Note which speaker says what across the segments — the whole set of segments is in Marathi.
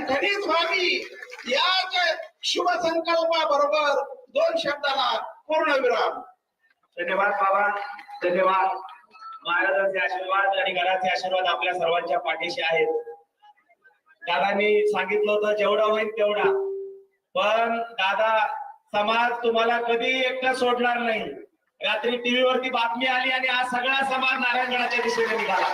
Speaker 1: घडीच व्हावी याच शुभ संकल्पा बरोबर दोन शब्दाला पूर्ण विराम.
Speaker 2: धन्यवाद बाबा धन्यवाद. महाराजांचे आशीर्वाद आणि घराचे आशीर्वाद आपल्या सर्वांच्या पाठीशी आहेत. दादांनी सांगितलं होतं जेवढा होईल तेवढा. पण दादा समाज तुम्हाला कधी एकटा सोडणार नाही. रात्री टीव्ही वरती बातमी आली आणि आज सगळा समाज नारायणगडाच्या दिशेने निघाला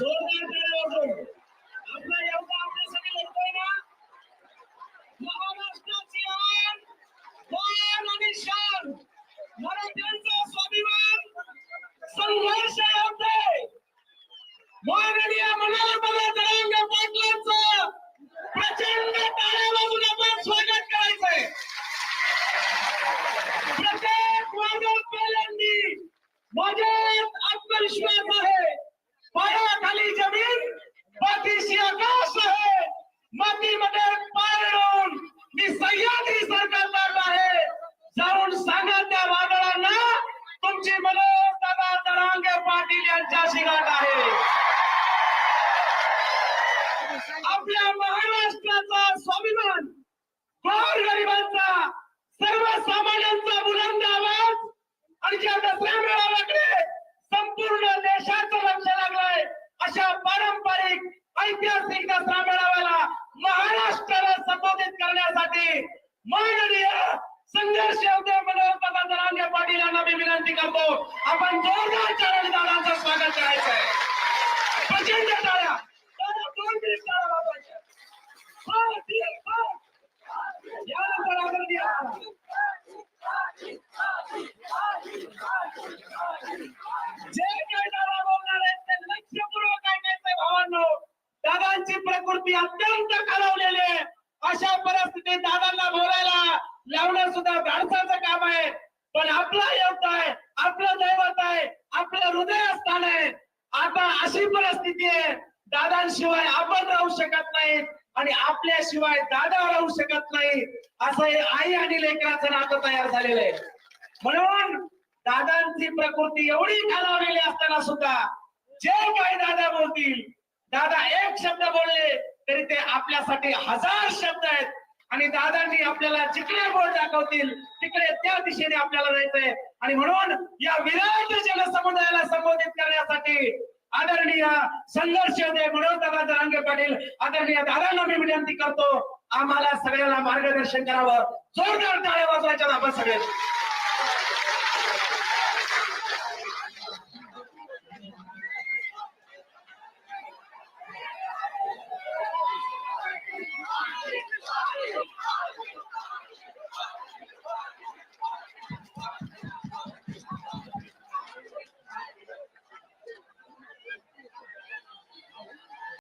Speaker 2: जोरदार टाळ्या वाजवून. आपला एवढा आपल्यासाठी लढतोय ना महाराष्ट्राची मान आणि शान, मराठ्यांचा स्वाभिमान, संघर्ष योद्धे, माननीय पाटलांचं प्रचंड टाळ्या वाजून आपण स्वागत करायचंय प्रत्येक पहिल्यांदी माझ्यात आत्मविश्वास आहे पायाखाली जमीन मध्ये पाय रोवून मी सह्याद्री सरकार सरकारला आहे. जाऊन सांगा त्या वादळांना तुमची मनोज दादा दरांगे पाटील यांच्याशी गाठ आहे. आपल्या महाराष्ट्राचा स्वाभिमान गोर गरिबांचा सर्वसामान्यांचा बुलंद आवाज आणि ज्या दसऱ्या मेळाव्याकडे संपूर्ण देशाचं लक्ष लागलंय अशा पारंपरिक ऐतिहासिक दसरा मेळाव्याला महाराष्ट्राला संबोधित करण्यासाठी माननीय संघर्ष मनोहर जरांगे पाटील यांना मी विनंती करतो. आपण जोरदार चरण दादांचं स्वागत करायचं प्रकृती अत्यंत अशा परिस्थितीत दादांना बोलायला लावणं सुद्धा धाडसाचं काम आहे. पण आपला योग आहे आपलं दैवत आहे आपलं हृदयस्थान आहे. आता अशी परिस्थिती आहे दादांशिवाय आपण राहू शकत नाही आणि आपल्याशिवाय दादा राहू शकत नाही असं हे आई आणि लेकराचं नातं तयार झालेलं आहे. म्हणून दादांची प्रकृती एवढी खालावलेली असताना सुद्धा जे काही दादा बोलतील दादा एक शब्द बोलले तरी ते आपल्यासाठी हजार शब्द आहेत. आणि दादांनी आपल्याला जिकडे बोट दाखवतील तिकडे त्या दिशेने आपल्याला जायचंय. आणि म्हणून या विराट जनसमुदायाला संबोधित करण्यासाठी आदरणीय संघर्ष म्हणून दादा जरांगे पाटील आदरणीय दादांना मी विनंती करतो आम्हाला सगळ्यांना मार्गदर्शन करावं. जोरदार टाळ्या वाजवायच्या आपण सगळे.